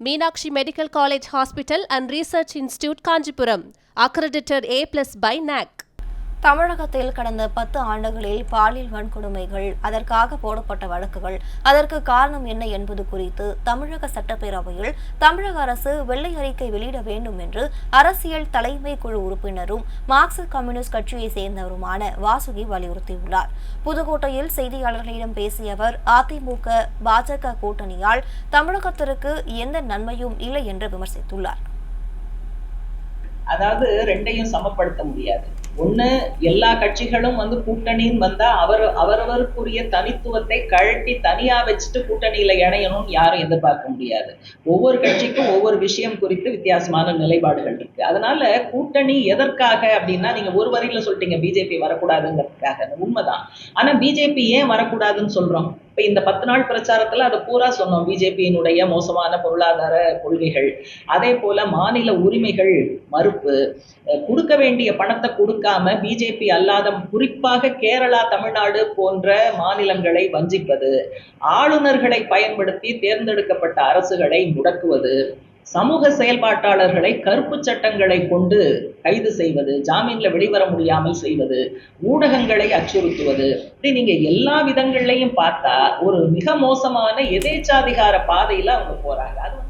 Meenakshi Medical College Hospital and Research Institute Kanjipuram, accredited A plus by NAC. தமிழகத்தில் கடந்த பத்து ஆண்டுகளில் பாலியல் வன்கொடுமைகள் அதற்காக போடப்பட்ட வழக்குகள் அதற்கு காரணம் என்ன என்பது குறித்து தமிழக சட்டப்பேரவையில் தமிழக அரசு வெள்ளை அறிக்கை வெளியிட வேண்டும் என்று அரசியல் தலைமை குழு உறுப்பினரும் மார்க்சிஸ்ட் கம்யூனிஸ்ட் கட்சியை சேர்ந்தவருமான வாசுகி வலியுறுத்தியுள்ளார். புதுக்கோட்டையில் செய்தியாளர்களிடம் பேசிய அவர் அதிமுக பாஜக கூட்டணியால் தமிழகத்திற்கு எந்த நன்மையும் இல்லை என்று விமர்சித்துள்ளார். அதாவது ரெண்டையும் சமப்படுத்த முடியாது. ஒண்ணு எல்லா கட்சிகளும் வந்து கூட்டணின்னு வந்தா அவர் அவரவருக்குரிய தனித்துவத்தை கழட்டி தனியா வச்சுட்டு கூட்டணியில இணையணும்னு யாரும் எதிர்பார்க்க முடியாது. ஒவ்வொரு கட்சிக்கும் ஒவ்வொரு விஷயம் குறித்து வித்தியாசமான நிலைப்பாடுகள் இருக்கு. அதனால கூட்டணி எதற்காக அப்படின்னா நீங்க ஒரு வரியில சொல்லிட்டீங்க பிஜேபி வரக்கூடாதுங்கிறதுக்காக. உண்மைதான். ஆனா பிஜேபி ஏன் வரக்கூடாதுன்னு சொல்றோம்? இப்போ இந்த பத்து நாள் பிரச்சாரத்துல அதை பூரா சொன்னோம். பிஜேபியினுடைய மோசமான பொருளாதார கொள்கைகள். அதே போல மாநில உரிமைகள் மறுப்பு. கொடுக்க வேண்டிய பணத்தை கொடுக்காம பிஜேபி அல்லாத குறிப்பாக கேரளா தமிழ்நாடு போன்ற மாநிலங்களை வஞ்சிப்பது. ஆளுநர்களை பயன்படுத்தி தேர்ந்தெடுக்கப்பட்ட அரசுகளை முடக்குவது. சமூக செயல்பாட்டாளர்களை கருப்பு சட்டங்களை கொண்டு கைது செய்வது ஜாமீன்ல வெளிவர முடியாமல் செய்வது ஊடகங்களை அச்சுறுத்துவது இப்படி நீங்க எல்லா விதங்கள்லையும் பார்த்தா ஒரு மிக மோசமான எதேச்சாதிகார பாதையில அவங்க போறாங்க. அது